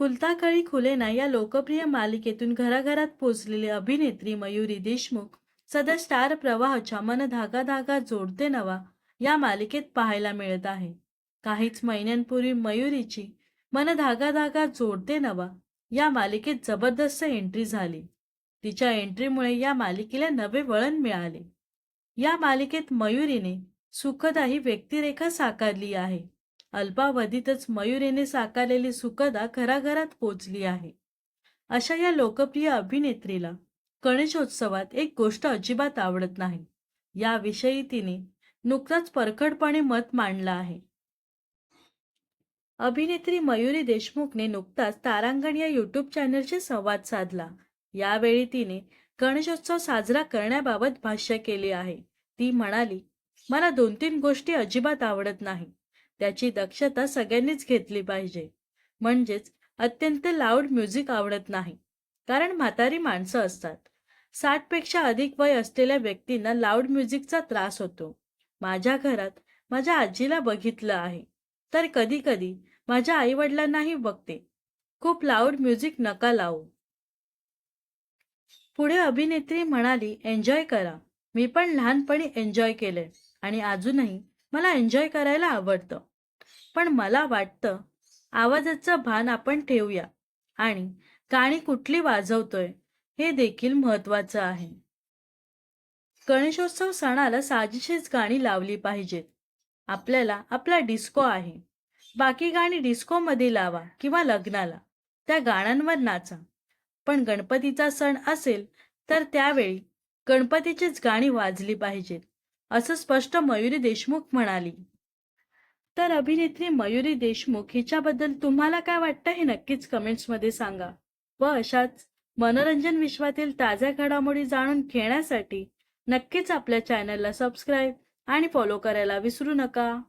फुलताकळी खुलेना या लोकप्रिय मालिकेतून घराघरात पोचलेली अभिनेत्री मयुरी देशमुख सध्या स्टार प्रवाहाच्या मन धागा धागा जोडते नवा या मालिकेत पाहायला मिळत आहे. काहीच महिन्यांपूर्वी मयुरीची मन धागा धागा जोडते नवा या मालिकेत जबरदस्त एंट्री झाली. तिच्या एंट्रीमुळे या मालिकेला नवे वळण मिळाले. या मालिकेत मयुरीने सुखदाही व्यक्तिरेखा साकारली आहे. अल्पावधीतच मयुरीने साकारलेली सुखदा घराघरात पोचली आहे. अशा या लोकप्रिय अभिनेत्रीला गणेशोत्सवात एक गोष्ट अजिबात आवडत नाही. याविषयी तिने नुकताच परखडपणे मत मांडलं आहे. अभिनेत्री मयुरी देशमुखने नुकताच तारांगण या युट्यूब चॅनलशी संवाद साधला. यावेळी तिने गणेशोत्सव साजरा करण्याबाबत भाष्य केले आहे. ती म्हणाली मला दोन तीन गोष्टी अजिबात आवडत नाही. त्याची दक्षता सगळ्यांनीच घेतली पाहिजे. म्हणजेच अत्यंत लाऊड म्युझिक आवडत नाही. कारण म्हातारी माणसं असतात. साठपेक्षा अधिक वय असलेल्या व्यक्तींना लाऊड म्युझिकचा त्रास होतो. माझ्या घरात माझ्या आजीला बघितलं आहे. तर कधी कधी माझ्या आईवडिलांनाही बघते. खूप लाऊड म्युझिक नका लावू. पुढे अभिनेत्री म्हणाली एन्जॉय करा. मी पण लहानपणी एन्जॉय केले आणि अजूनही मला एन्जॉय करायला आवडतं. पण मला वाटतं आवाजाचं भान आपण ठेवूया आणि गाणी कुठली वाजवतोय हे देखील महत्वाचं आहे. गणेशोत्सव सणाला साजेशीच गाणी लावली पाहिजेत. आपल्याला आपला डिस्को आहे. बाकी गाणी डिस्कोमध्ये लावा किंवा लग्नाला. त्या गाण्यांवर नाचा. पण गणपतीचा सण असेल तर त्यावेळी गणपतीचीच गाणी वाजली पाहिजेत असं स्पष्ट मयुरी देशमुख म्हणाली. तर अभिनेत्री मयुरी देशमुख हिच्याबद्दल तुम्हाला काय वाटतं हे नक्कीच कमेंट्समध्ये सांगा. व अशाच मनोरंजन विश्वातील ताज्या घडामोडी जाणून घेण्यासाठी नक्कीच आपल्या चॅनलला सबस्क्राईब आणि फॉलो करायला विसरू नका.